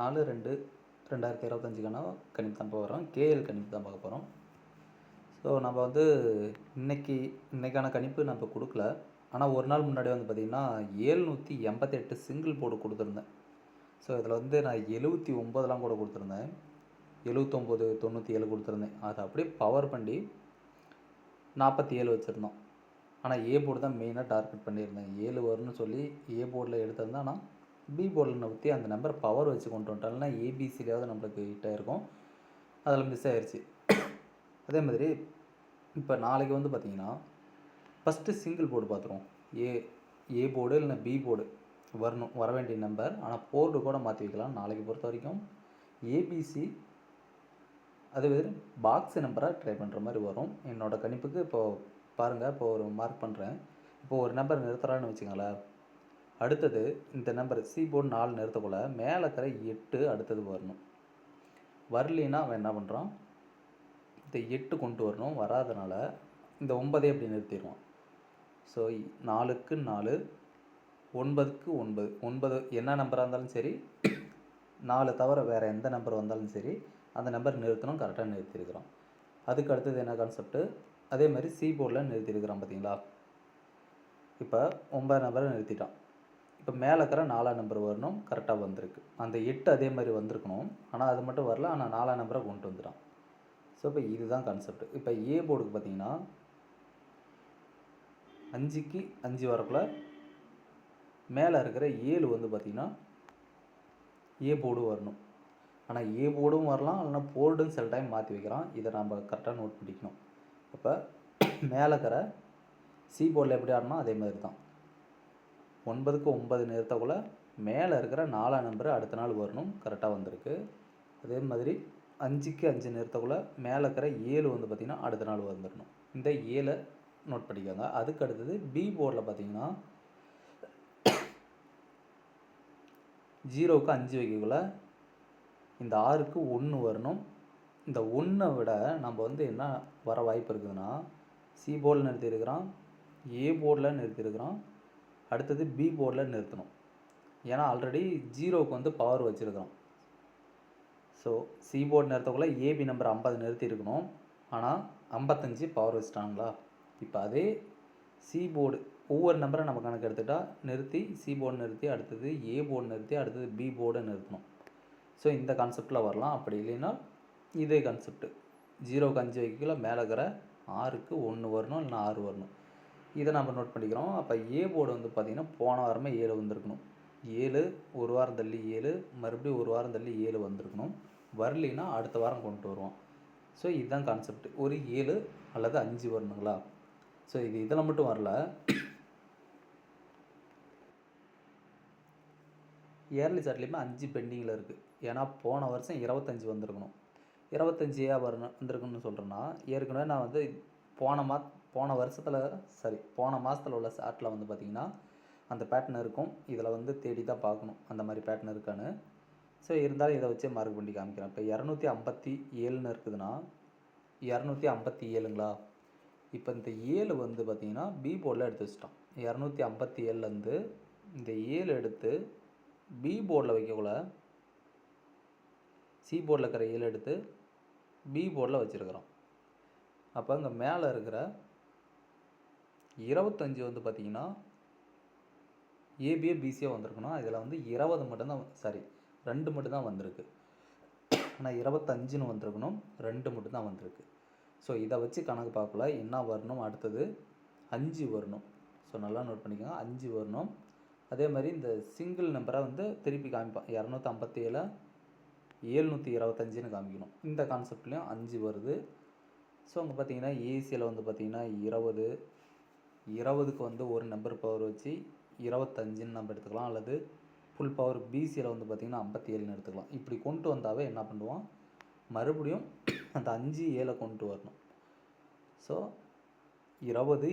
நாலு ரெண்டு ரெண்டாயிரத்தி இருபத்தஞ்சுக்கான கணிப்பு தான் போக போகிறோம் கேஎல் கணிப்பு தான் பார்க்க போகிறோம் ஸோ நம்ம வந்து இன்னைக்கு இன்னைக்கான கணிப்பு நம்ம கொடுக்கல. ஆனால் ஒரு நாள் முன்னாடி வந்து பார்த்திங்கன்னா ஏழ்நூற்றி எண்பத்தெட்டு சிங்கிள் போர்டு கொடுத்துருந்தேன். ஸோ இதில் வந்து நான் எழுபத்தி ஒம்பதுலாம் கூட கொடுத்துருந்தேன். எழுபத்தொம்போது தொண்ணூற்றி ஏழு கொடுத்துருந்தேன். அதை அப்படியே பவர் பண்ணி நாற்பத்தி ஏழு வச்சுருந்தோம். ஆனால் ஏ போர்டு தான் மெயினாக டார்கெட் பண்ணியிருந்தேன். ஏழு வரும்னு சொல்லி ஏ போர்டில் எடுத்திருந்தேன். ஆனால் பி போர்டில் ஊற்றி அந்த நம்பர் பவர் வச்சு கொண்டு வந்துட்டோம் ஏபிசிலேயாவது நம்மளுக்கு ஹிட்டாக இருக்கும் அதில் மிஸ் ஆயிடுச்சு அதே மாதிரி இப்போ நாளைக்கு வந்து பார்த்திங்கன்னா ஃபஸ்ட்டு சிங்கிள் போர்டு பார்த்துருவோம் ஏ ஏ போர்டு இல்லைனா பி போர்டு வரணும் வர வேண்டிய நம்பர் ஆனால் போர்டு கூட மாற்றி வைக்கலாம் நாளைக்கு பொறுத்த வரைக்கும். ஏபிசி அதே மாதிரி பாக்ஸ் நம்பராக ட்ரை பண்ணுற மாதிரி வரும். என்னோடய கணிப்புக்கு இப்போது பாருங்கள் இப்போ ஒரு மார்க் பண்ணுறேன் இப்போ ஒரு நம்பர் நிறுத்துறான்னு வச்சுக்கோங்களேன். அடுத்தது இந்த நம்பர் சி போர்டு நாலு நிறுத்தக்குள்ள மேலே இருக்கிற எட்டு அடுத்தது வரணும். வரலின்னா அவன் என்ன பண்ணுறான் இந்த எட்டு கொண்டு வரணும். வராதனால இந்த ஒன்பதே அப்படி நிறுத்திடுவான். ஸோ நாலுக்கு நாலு ஒன்பதுக்கு ஒன்பது. ஒன்பது என்ன நம்பராக இருந்தாலும் சரி நாலு தவிர வேறு எந்த நம்பர் வந்தாலும் சரி அந்த நம்பர் நிறுத்தணும் கரெக்டாக நிறுத்தியிருக்கிறோம் அதுக்கு அடுத்தது என்ன கான்செப்ட்டு அதே மாதிரி சி போர்டில் நிறுத்தியிருக்கிறான் பார்த்தீங்களா இப்போ ஒன்பது நம்பரை நிறுத்திட்டான். இப்போ மேலே இருக்கிற நாலாம் நம்பர் வரணும் கரெக்டாக வந்திருக்கு. அந்த எட்டு அதே மாதிரி வந்திருக்கணும். ஆனால் அது மட்டும் வரல. ஆனால் நாலாம் நம்பரை கொண்டு வந்துட்டான். ஸோ இப்போ இதுதான் கான்செப்ட் இப்போ ஏ போர்டுக்கு பார்த்தீங்கன்னா அஞ்சுக்கு அஞ்சு வரக்குள்ள மேலே இருக்கிற ஏழு வந்து பார்த்திங்கன்னா ஏ போர்டு வரணும். ஆனால் ஏ போர்டும் வரலாம். இல்லைனா போர்டுன்னு சில டைம் மாற்றி வைக்கிறான் இதை நம்ம கரெக்டாக நோட் பண்ணிக்கணும். அப்போ மேலே இருக்கிற சி போர்டில் எப்படி ஆடணும் அதே மாதிரி தான். ஒன்பதுக்கு ஒன்பது நேரத்தக்குள்ளே மேலே இருக்கிற நாலாம் நம்பர் அடுத்த நாள் வரணும். கரெக்டாக வந்திருக்கு. அதே மாதிரி அஞ்சுக்கு அஞ்சு நிறுத்தக்குள்ள மேலே இருக்கிற ஏழு வந்து பார்த்திங்கன்னா அடுத்த நாள் வந்துடணும் இந்த ஏழை நோட் பண்ணிக்கோங்க. அதுக்கு அடுத்தது பி போர்டில் பார்த்தீங்கன்னா ஜீரோவுக்கு அஞ்சு வைக்கக்குள்ள இந்த ஆறுக்கு ஒன்று வரணும். இந்த ஒன்றை விட நம்ம வந்து என்ன வர வாய்ப்பு இருக்குதுன்னா சி போர்டில் நிறுத்தியிருக்கிறோம் ஏ போர்டில் நிறுத்தியிருக்கிறோம் அடுத்தது பி போர்டில் நிறுத்தணும். ஏன்னா ஆல்ரெடி ஜீரோவுக்கு வந்து பவர் வச்சுருக்கிறோம். ஸோ சி போர்டு நிறுத்தக்குள்ளே ஏபி நம்பர் ஐம்பது நிறுத்தியிருக்கணும் ஆனால் ஐம்பத்தஞ்சு பவர் வச்சுட்டாங்களா? இப்போ அதே சி போர்டு ஒவ்வொரு நம்பரை நம்ம கணக்கு எடுத்துக்கிட்டால் நிறுத்தி சி போர்டு நிறுத்தி அடுத்தது ஏ போர்டு நிறுத்தி அடுத்தது பி போர்டை நிறுத்தணும். ஸோ இந்த கான்செப்டில் வரலாம். அப்படி இல்லைன்னா இதே கான்செப்ட்டு ஜீரோக்கு அஞ்சு வைக்கல மேலே இருக்கிற ஆறுக்கு ஒன்று வரணும் இல்லைன்னா ஆறு வரணும். இதை நம்ம நோட் பண்ணிக்கிறோம். அப்போ ஏ போர்டு வந்து பார்த்திங்கன்னா போன வாரமே ஏழு வந்திருக்கணும். ஏழு ஒரு வாரம் தள்ளி ஏழு மறுபடியும் ஒரு வாரம் தள்ளி ஏழு வந்திருக்கணும். வரலின்னா அடுத்த வாரம் கொண்டு வருவோம். ஸோ இதுதான் கான்செப்ட் ஒரு ஏழு அல்லது அஞ்சு வரணுங்களா? ஸோ இது இதில் மட்டும் வரல. இயர்லி சார்ட்லேயுமே அஞ்சு பெண்டிங்கில் இருக்குது ஏன்னா போன வருஷம் இருபத்தஞ்சி வந்திருக்கணும். இருபத்தஞ்சி வரணும் வந்திருக்குன்னு சொல்கிறேன்னா ஏற்கனவே நான் வந்து போன மா போன வருஷத்தில் சரி போன மாதத்தில் உள்ள ஷார்ட்டில் வந்து பார்த்திங்கன்னா அந்த பேட்டர்ன் இருக்கும். இதில் வந்து தேடி தான் பார்க்கணும் அந்த மாதிரி பேட்டர்ன் இருக்கான்னு. ஸோ இருந்தாலும் இதை வச்சே மார்க் பண்ணி காமிக்கிறேன். இப்போ இரநூத்தி ஐம்பத்தி ஏழுன்னு இருக்குதுன்னா இரநூத்தி ஐம்பத்தி ஏழுங்களா? இப்போ இந்த ஏழு வந்து பார்த்திங்கன்னா பி போர்டில் எடுத்து வச்சிட்டோம் இரநூத்தி ஐம்பத்தி ஏழுலேருந்து இந்த ஏழு எடுத்து பி போர்டில் வைக்கக்குள்ள சி போர்டில் இருக்கிற ஏழு எடுத்து பி போர்டில் வச்சுருக்குறோம். அப்போ இங்கே மேலே இருக்கிற இருபத்தஞ்சி வந்து பார்த்திங்கன்னா ஏபிஏ பிசியாக வந்திருக்கணும். இதில் வந்து இருபது மட்டும்தான் சாரி ரெண்டு மட்டும்தான் வந்திருக்கு. ஆனால் இருபத்தஞ்சுன்னு வந்திருக்கணும். ரெண்டு மட்டும்தான் வந்திருக்கு. ஸோ இதை வச்சு கணக்கு பார்க்கல. என்ன வரணும்? அடுத்தது அஞ்சு வரணும். ஸோ நல்லா நோட் பண்ணிக்கோங்க. அஞ்சு வரணும். அதே மாதிரி இந்த சிங்கிள் நம்பரை வந்து திருப்பி காமிப்பான் இரநூத்தி ஐம்பத்தி ஏழு ஏழ்நூற்றி இருபத்தஞ்சுன்னு காமிக்கணும். இந்த கான்செப்ட்லேயும் அஞ்சு வருது. ஸோ அங்கே பார்த்தீங்கன்னா ஏசியில் வந்து பார்த்திங்கன்னா இருபது இருபதுக்கு வந்து ஒரு நம்பர் பவர் வச்சு இருபத்தஞ்சுன்னு நம்ம எடுத்துக்கலாம். அல்லது ஃபுல் பவர் பிசியில் வந்து பார்த்திங்கன்னா ஐம்பத்தி ஏழுன்னு எடுத்துக்கலாம். இப்படி கொண்டு வந்தாவே என்ன பண்ணுவோம்? மறுபடியும் அந்த அஞ்சு ஏழை கொண்டு வரணும். ஸோ இருபது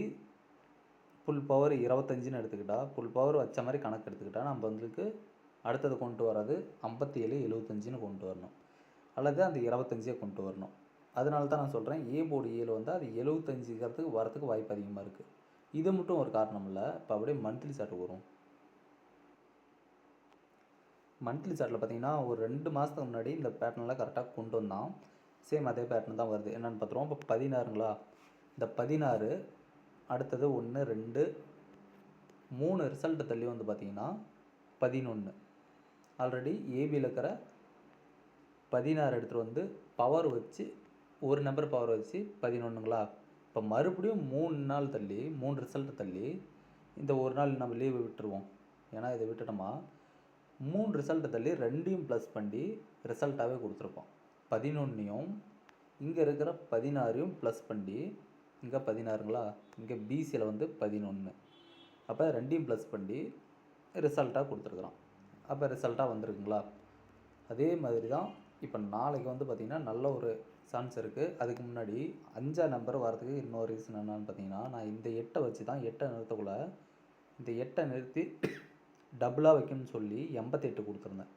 ஃபுல் பவர் இருபத்தஞ்சுன்னு எடுத்துக்கிட்டால் ஃபுல் பவர் வச்ச மாதிரி கணக்கு எடுத்துக்கிட்டால் நம்ம வந்துருக்கு அடுத்தது கொண்டு வர்றது ஐம்பத்தி ஏழு எழுபத்தஞ்சுன்னு கொண்டு வரணும். அல்லது அந்த இருபத்தஞ்சே கொண்டு வரணும். அதனால தான் நான் சொல்கிறேன் ஏ போர்டு ஏழு வந்து அது எழுபத்தஞ்சுக்கிறதுக்கு வரத்துக்கு வாய்ப்பு அதிகமாக இருக்குது இது மட்டும் ஒரு காரணம் இல்லை இப்போ அப்படியே மந்த்லி சார்ட் வரும். மந்த்லி சார்ட்டில் பார்த்தீங்கன்னா ஒரு ரெண்டு மாதத்துக்கு முன்னாடி இந்த பேட்டர்னில் கரெக்டாக கொண்டு வந்தான். சேம் அதே பேட்டர்ன் தான் வருது. என்னென்னு பார்த்துருவோம் இப்போ பதினாறுங்களா? இந்த பதினாறு அடுத்தது ஒன்று ரெண்டு மூணு ரிசல்ட்டு தள்ளி வந்து பார்த்தீங்கன்னா பதினொன்று ஆல்ரெடி ஏபியில் இருக்கிற பதினாறு எடுத்துகிட்டு வந்து பவர் வச்சு ஒரு நம்பர் பவர் வச்சு பதினொன்றுங்களா இப்போ மறுபடியும் மூணு நாள் தள்ளி மூணு ரிசல்ட் தள்ளி இந்த ஒரு நாள் நம்ம லீவு விட்டுருவோம். ஏன்னா இதை விட்டுட்டோமா? மூணு ரிசல்ட்டை தள்ளி ரெண்டையும் ப்ளஸ் பண்ணி ரிசல்ட்டாகவே கொடுத்துருப்போம். பதினொன்றையும் இங்கே இருக்கிற பதினாறையும் ப்ளஸ் பண்ணி இங்கே பதினாறுங்களா? இங்கே பிசியில் வந்து பதினொன்று அப்போ ரெண்டையும் ப்ளஸ் பண்ணி ரிசல்ட்டாக கொடுத்துருக்குறோம். அப்போ ரிசல்ட்டாக வந்திருக்குங்களா? அதே மாதிரி தான் இப்போ நாளைக்கு வந்து பார்த்திங்கன்னா நல்ல ஒரு சான்ஸ் இருக்குது அதுக்கு முன்னாடி அஞ்சா நம்பர் வரதுக்கு இன்னொரு ரீசன் என்னென்னு பார்த்தீங்கன்னா நான் இந்த எட்டை வச்சு தான் எட்டை நிறுத்தக்குள்ள இந்த எட்டை நிறுத்தி டபுளாக வைக்கணும்னு சொல்லி எண்பத்தெட்டு கொடுத்துருந்தேன்.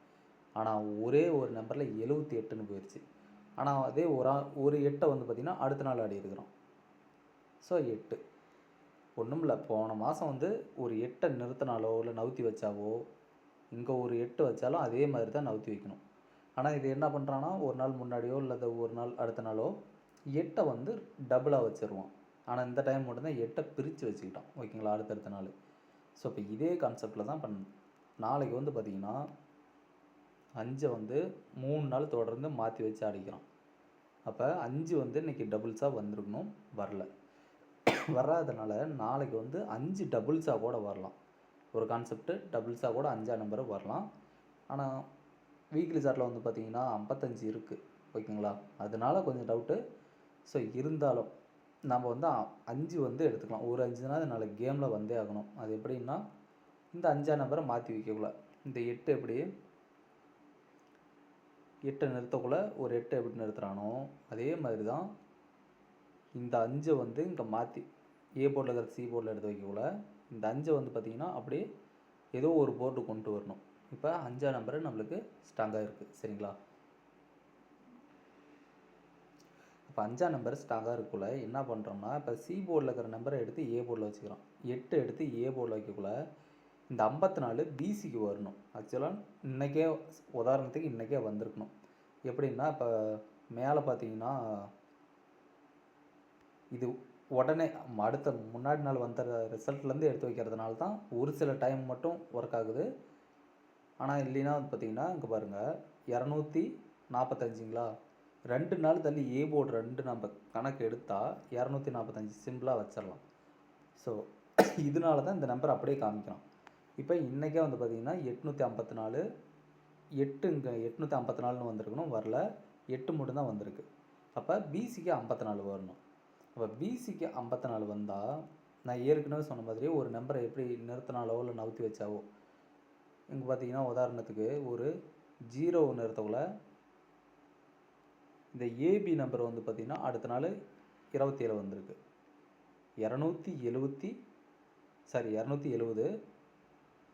ஆனால் ஒரே ஒரு நம்பரில் எழுபத்தி எட்டுன்னு போயிடுச்சு ஆனால் அதே ஒரு ஒரு எட்டை வந்து பார்த்திங்கன்னா அடுத்த நாள் ஆடி இருக்கிறோம். ஸோ எட்டு. ஒன்றும் இல்லை. போன மாதம் வந்து ஒரு எட்டை நிறுத்தினாலோ இல்லை நவுத்தி வச்சாவோ இங்கே ஒரு எட்டு வச்சாலும் அதே மாதிரி தான் நவுத்தி வைக்கணும். ஆனால் இது என்ன பண்ணுறான்னா ஒரு நாள் முன்னாடியோ இல்லை ஒரு நாள் அடுத்த நாளோ எட்டை வந்து டபுளாக வச்சுருவான். ஆனால் இந்த டைம் மட்டும்தான் எட்டை பிரித்து வச்சுக்கிட்டான். ஓகேங்களா அடுத்தடுத்த நாள். ஸோ இப்போ இதே கான்செப்டில் தான் பண்ண நாளைக்கு வந்து பார்த்திங்கன்னா அஞ்சை வந்து மூணு நாள் தொடர்ந்து மாற்றி வச்சு அடிக்கிறான். அப்போ அஞ்சு வந்து இன்றைக்கி டபுள்ஸாக வந்திருக்கணும். வரல. வராதனால நாளைக்கு வந்து அஞ்சு டபுள்ஸாக கூட வரலாம். ஒரு கான்செப்ட்டு டபுள்ஸாக கூட அஞ்சா நம்பரை வரலாம். ஆனால் வீக்லி சார்ட்டில் வந்து பார்த்தீங்கன்னா ஐம்பத்தஞ்சு இருக்குது ஓகேங்களா அதனால கொஞ்சம் டவுட்டு ஸோ இருந்தாலும் நம்ம வந்து அஞ்சு வந்து எடுத்துக்கலாம். ஒரு அஞ்சுனா நாளைக்கு கேமில் வந்தே ஆகணும். அது எப்படின்னா இந்த அஞ்சா நம்பரை மாற்றி வைக்கக்குள்ள. இந்த எட்டு எப்படி? எட்டை நிறுத்தக்குள்ள ஒரு எட்டு எப்படி நிறுத்துகிறானோ அதே மாதிரி தான் இந்த அஞ்சை வந்து இங்கே மாற்றி ஏ போர்டில் இருக்கிற சி போர்டில் எடுத்து வைக்கக்குள்ள இந்த அஞ்சை வந்து பார்த்திங்கன்னா அப்படியே ஏதோ ஒரு போர்டு கொண்டு வரணும். இப்போ அஞ்சாம் நம்பரு நம்மளுக்கு ஸ்ட்ராங்காக இருக்குது சரிங்களா? இப்போ அஞ்சாம் நம்பர் ஸ்ட்ராங்காக இருக்குள்ள என்ன பண்ணுறோம்னா இப்போ சி போர்டில் இருக்கிற நம்பரை எடுத்து ஏ போர்டில் வச்சுக்கிறோம். எட்டு எடுத்து ஏ போர்டில் வைக்கக்குள்ள இந்த ஐம்பத்தி நாலு பிசிக்கு வரணும். ஆக்சுவலாக இன்றைக்கே உதாரணத்துக்கு இன்றைக்கே வந்திருக்கணும். எப்படின்னா இப்போ மேலே பார்த்தீங்கன்னா இது உடனே அடுத்த முன்னாடி நாள் வந்த ரிசல்ட்லேருந்து எடுத்து வைக்கிறதுனால தான் ஒரு சில டைம் மட்டும் ஒர்க் ஆகுது. ஆனால் இல்லைன்னா வந்து பார்த்தீங்கன்னா இங்கே பாருங்கள் இரநூத்தி நாற்பத்தஞ்சுங்களா ரெண்டு நாள் தள்ளி ஏ போர்டு ரெண்டு நம்ம கணக்கு எடுத்தால் இரநூத்தி நாற்பத்தஞ்சு சிம்பிளாக வச்சிடலாம் ஸோ இதனால தான் இந்த நம்பர் அப்படியே காமிக்கிறோம். இப்போ இன்றைக்கே வந்து பார்த்திங்கன்னா எட்நூற்றி ஐம்பத்தி நாலு எட்டு இங்கே எட்நூற்றி ஐம்பத்தி நாலுன்னு வந்திருக்கணும் வரல எட்டு மட்டும்தான் வந்திருக்கு. அப்போ பிசிக்கு ஐம்பத்தி நாலு வரணும். அப்போ பிசிக்கு ஐம்பத்தி நாலு வந்தால் நான் ஏற்கனவே சொன்ன மாதிரி ஒரு நம்பரை எப்படி நிறுத்தினாலோ இல்லை நவுத்தி வச்சாவோ இங்கே பார்த்தீங்கன்னா உதாரணத்துக்கு ஒரு ஜீரோ ஒன்று நிறுத்தக்குள்ள இந்த ஏபி நம்பர் வந்து பார்த்திங்கன்னா அடுத்த நாள் இருபத்தி ஏழு வந்திருக்கு. இரநூத்தி எழுபத்தி சாரி இரநூத்தி எழுவது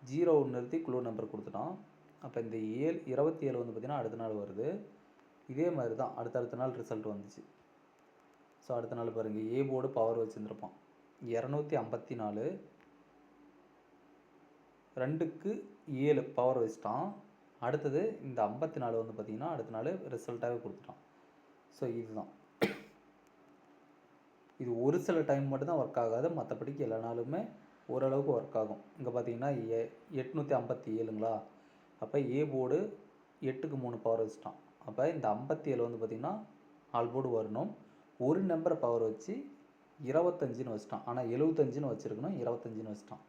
ஜீரோ நிறுத்தி குழு நம்பர் கொடுத்துட்டோம். அப்போ இந்த ஏழு இருபத்தி ஏழு வந்து பார்த்திங்கன்னா அடுத்த நாள் வருது. இதே மாதிரி தான் அடுத்தடுத்த நாள் ரிசல்ட் வந்துச்சு. ஸோ அடுத்த நாள் பாருங்கள் ஏ போர்டு பவர் வச்சுருந்துருப்பான். இரநூத்தி ஐம்பத்தி நாலு ரெண்டுக்கு ஏழு பவர் வச்சுட்டான். அடுத்தது இந்த ஐம்பத்தி நாலு வந்து பார்த்திங்கன்னா அடுத்த நாள் ரிசல்ட்டாகவே கொடுத்துட்டான். ஸோ இதுதான். இது ஒரு சில டைம் மட்டும்தான் ஒர்க் ஆகாது. மற்றபடிக்கு எல்லா நாளுமே ஓரளவுக்கு ஒர்க் ஆகும். இங்கே பார்த்தீங்கன்னா எ எட்நூற்றி ஐம்பத்தி ஏழுங்களா? அப்போ ஏ போர்டு எட்டுக்கு மூணு பவர் வச்சுட்டான். அப்போ இந்த ஐம்பத்தி ஏழு வந்து பார்த்திங்கன்னா ஆல் போர்டு வரணும். ஒரு நம்பரை பவர் வச்சு இருபத்தஞ்சின்னு வச்சுட்டான். ஆனால் எழுபத்தஞ்சின்னு வச்சுருக்கணும். இருபத்தஞ்சின்னு வச்சுட்டான்.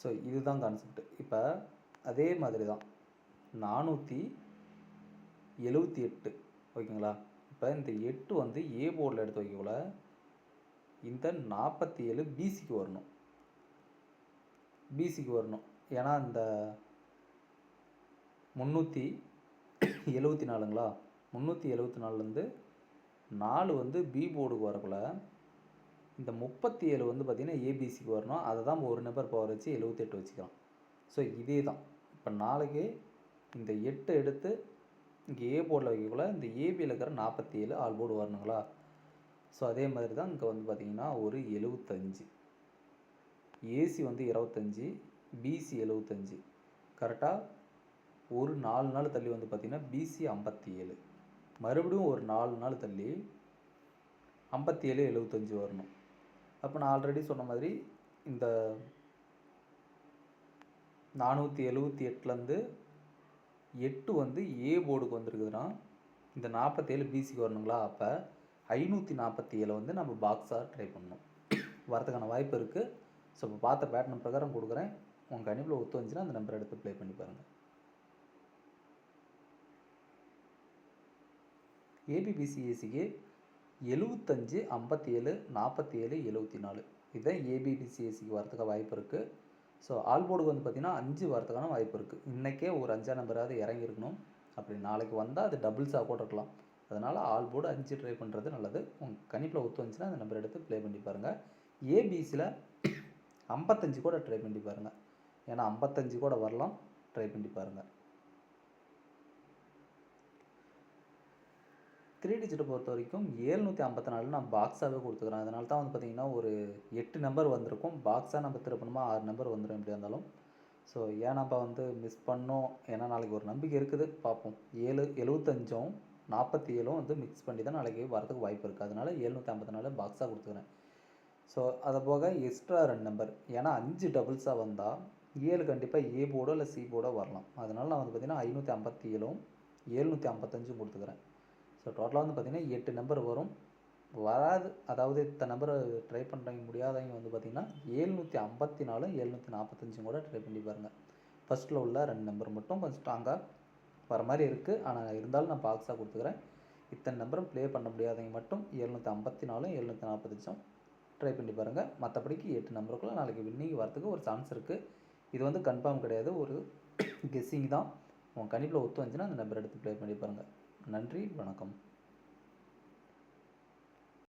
ஸோ இதுதான் கான்செப்ட் இப்போ அதே மாதிரி தான் நானூற்றி எழுபத்தி எட்டு. ஓகேங்களா? இப்போ இந்த எட்டு வந்து ஏ போர்டில் எடுத்து வைக்கக்குள்ள இந்த நாற்பத்தி ஏழு பிசிக்கு வரணும். பிசிக்கு வரணும். ஏன்னா இந்த முந்நூற்றி எழுபத்தி நாலுங்களா? முந்நூற்றி எழுபத்தி நாலுலேருந்து நாலு வந்து பி போர்டுக்கு வரக்குள்ள இந்த முப்பத்தி ஏழு வந்து பார்த்திங்கன்னா ஏபிசிக்கு வரணும். அதை தான் ஒரு நம்பர் பவர் வச்சு எழுபத்தெட்டு வச்சுக்கலாம் ஸோ இதே தான். இப்போ நாளைக்கு இந்த எட்டு எடுத்து இங்கே ஏ போர்டில் வைக்கக்குள்ள இந்த ஏபியில் இருக்கிற நாற்பத்தி ஏழு ஆல் போர்டு வரணுங்களா? ஸோ அதே மாதிரி தான் இங்கே வந்து பார்த்திங்கன்னா ஒரு எழுபத்தஞ்சு ஏசி வந்து இருபத்தஞ்சி பிசி எழுபத்தஞ்சி கரெக்டாக ஒரு நாலு நாள் தள்ளி வந்து பார்த்திங்கன்னா பிசி ஐம்பத்தி ஏழு மறுபடியும் ஒரு நாலு நாள் தள்ளி ஐம்பத்தி ஏழு எழுபத்தஞ்சி வரணும். அப்போ நான் ஆல்ரெடி சொன்ன மாதிரி இந்த நானூற்றி எழுவத்தி எட்டுலேருந்து எட்டு வந்து ஏ போர்டுக்கு வந்திருக்குதுன்னா இந்த நாற்பத்தேழு பிசிக்கு வரணுங்களா? அப்போ ஐநூற்றி நாற்பத்தி ஏழு வந்து நம்ம பாக்ஸாக ட்ரை பண்ணணும். வரதுக்கான வாய்ப்பு இருக்குது ஸோ இப்போ பார்த்த பேட்டர்ன் பிரகாரம் கொடுக்குறேன். உங்கள் கணிப்பில் ஒத்து வந்துச்சுன்னா அந்த நம்பர் எடுத்து ப்ளே பண்ணி பாருங்கள் ஏபிபிசிஏசிக்கு எழுபத்தஞ்சு ஐம்பத்தி ஏழு நாற்பத்தி ஏழு எழுபத்தி நாலு இதுதான் ஏபிபிசிஎஸ்சிக்கு வரதுக்கு வாய்ப்பு இருக்குது ஸோ ஆல் போர்டுக்கு வந்து பார்த்திங்கன்னா அஞ்சு வரதுக்கான வாய்ப்பு இருக்குது இன்றைக்கே ஒரு அஞ்சாம் நம்பராவது இறங்கியிருக்கணும் அப்படி நாளைக்கு வந்தால் அது டபுள்ஸாக கூட இருக்கலாம். அதனால் ஆல் போர்டு அஞ்சு ட்ரை பண்ணுறது நல்லது. உங்கள் கணிப்பில் ஒத்து வந்துச்சுன்னா அந்த நம்பர் எடுத்து ப்ளே பண்ணி பாருங்கள் ஏபிசியில் ஐம்பத்தஞ்சு கூட ட்ரை பண்ணி பாருங்கள் ஏன்னா ஐம்பத்தஞ்சு கூட வரலாம். ட்ரை பண்ணி பாருங்கள் த்ரீ டிஜிட்டை பொறுத்த வரைக்கும் ஏழ்நூற்றி ஐம்பத்தி நாலு நான் பாக்ஸாகவே கொடுத்துக்கிறேன். அதனால தான் வந்து பார்த்திங்கன்னா ஒரு எட்டு நம்பர் வந்திருக்கும். பாக்ஸாக நம்ம திருப்பணுமா? ஆறு நம்பர் வந்துடும் எப்படி இருந்தாலும். ஸோ ஏன்னாப்பா வந்து மிஸ் பண்ணோம்? ஏன்னா நாளைக்கு ஒரு நம்பிக்கை இருக்குது. பார்ப்போம். ஏழு எழுபத்தஞ்சும் நாற்பத்தி ஏழும் வந்து மிக்ஸ் பண்ணி தான் நாளைக்கு வரதுக்கு வாய்ப்பு இருக்குது அதனால் ஏழ்நூற்றி ஐம்பத்தி நாலு பாக்ஸாக கொடுத்துக்கிறேன். ஸோ அதை போக எக்ஸ்ட்ரா ரெண்டு நம்பர் ஏன்னா அஞ்சு டபுள்ஸாக வந்தால் ஏழு கண்டிப்பாக ஏ போர்டோ இல்லை சி போர்டோ வரலாம். அதனால் நான் வந்து பார்த்திங்கன்னா ஐநூற்றி ஐம்பத்தி ஏழும் ஏழ்நூற்றி ஐம்பத்தஞ்சும் கொடுத்துக்கிறேன். ஸோ டோட்டலாக வந்து பார்த்திங்கன்னா எட்டு நம்பர் வரும். வராது அதாவது இத்தனை நம்பரை ட்ரை பண்ணுறவங்க முடியாதவங்க வந்து பார்த்திங்கன்னா ஏழ்நூற்றி ஐம்பத்தி நாலும் ஏழ்நூற்றி நாற்பத்தஞ்சும் கூட ட்ரை பண்ணி பாருங்கள் ஃபஸ்ட்டில் உள்ள ரெண்டு நம்பர் மட்டும் கொஞ்சம் ஸ்ட்ராங்காக வர மாதிரி இருக்குது ஆனால் இருந்தாலும் நான் பாக்ஸாக கொடுத்துக்கிறேன். இத்தனை நம்பரும் ப்ளே பண்ண முடியாதவங்க மட்டும் ஏழ்நூற்றி ஐம்பத்தி நாலும் ஏழ்நூற்றி நாற்பத்தஞ்சும் ட்ரை பண்ணி பாருங்கள் மற்றபடிக்கு எட்டு நம்பருக்குள்ளே நாளைக்கு வின்னிங் வரதுக்கு ஒரு சான்ஸ் இருக்குது இது வந்து கன்ஃபார்ம் கிடையாது. ஒரு கெஸ்ஸிங் தான். உங்கள் கணிப்பில் ஒத்து வந்துச்சுன்னா அந்த நம்பர் எடுத்து ப்ளே பண்ணி பாருங்கள் நன்றி வணக்கம்.